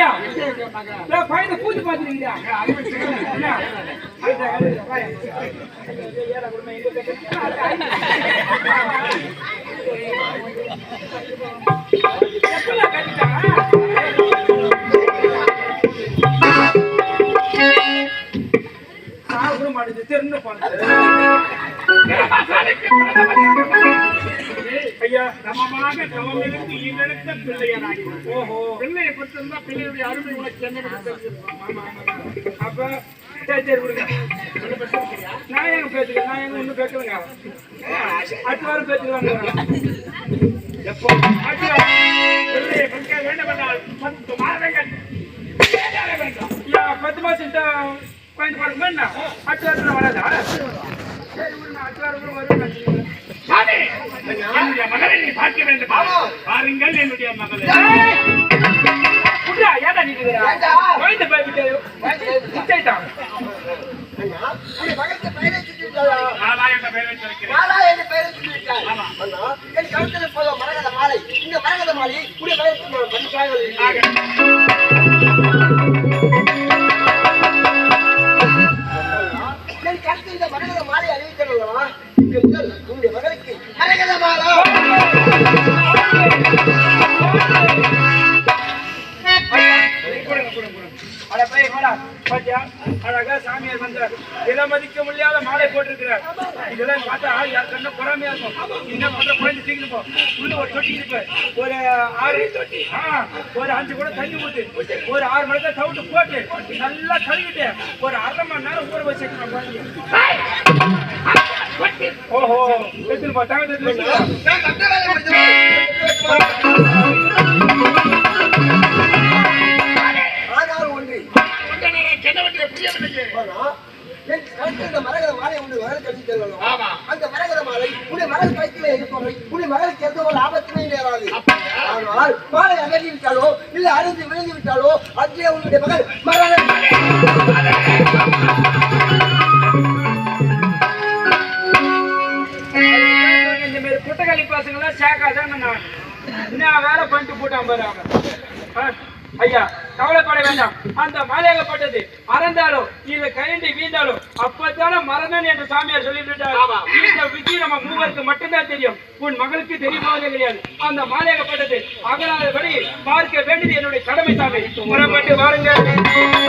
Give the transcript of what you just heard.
அப்படியா நான் பையனை பூத்து பார்த்துருக்கியா என்ன? போனது. ஐயா சமமாக தவமிருந்து ஈரெடுத்த பிள்ளையனாகி ஓஹோ. பிள்ளையை பெற்றிருந்தா பிள்ளையுடைய அருமை உனக்கு என்ன அப்ப சரி சரி விடுங்க. நான் எங்க பேசுகிறேன் நான் எங்க ஒன்றும் பேசலைங்க அடுத்த வாரம் பேசுகிறாங்க எப்போ? ஆகிய பிள்ளையை பெற்க வேண்டுமென்றால் பத்து மாதங்கள். பத்து மாசம் அடுத்த வாரம் வராதா? சரி விடுங்க. அடுத்த வாரம் வருவேன். என்னுடைய மகளை நீ பார்க்க வேண்டும் பாருங்கள் என்னுடைய மகளை புட்டா பெயரை என் மரகத மாலை. இந்த மரகத மாலை உன்னுடைய மகனுக்கு நான் கண்டிப்பாக அழகா சாமியார் வந்தார் இதை மதிக்க முடியாத மாலை போட்டிருக்கிறார் இதெல்லாம் பார்த்தா யார் கண்ண பொறாமையா இருக்கும் என்ன பண்ற குழந்தை தூக்கிட்டு உள்ள ஒரு தொட்டி இருக்கு ஒரு ஆறு தொட்டி ஒரு அஞ்சு கூட தண்ணி ஊத்து ஒரு ஆறு மணிக்கு தவிட்டு போட்டு நல்லா கழுவிட்டு ஒரு அரை மணி நேரம் ஊற வச்சு ஓஹோ எடுத்துட்டு குட்டகளி பசங்களாம் சேர்க்காதான் நான் என்ன வேலை பண்ணிட்டு போட்டான் பாரு அவன். ஐயா கவலைப்பட வேண்டாம். அந்த மலையகப்பட்டது அறந்தாலோ இல்ல கயண்டி வீழ்ந்தாலோ அப்பத்தான மரணன் என்று சாமியார் சொல்லிவிட்டார் இந்த விதி நம்ம மூவருக்கு மட்டும்தான் தெரியும். உன் மகளுக்கு தெரியுமாவே கிடையாது. அந்த மாலையகப்பட்டது அகலாதபடி பார்க்க வேண்டியது என்னுடைய கடமை சாமி. புறப்பட்டு வாருங்கள்.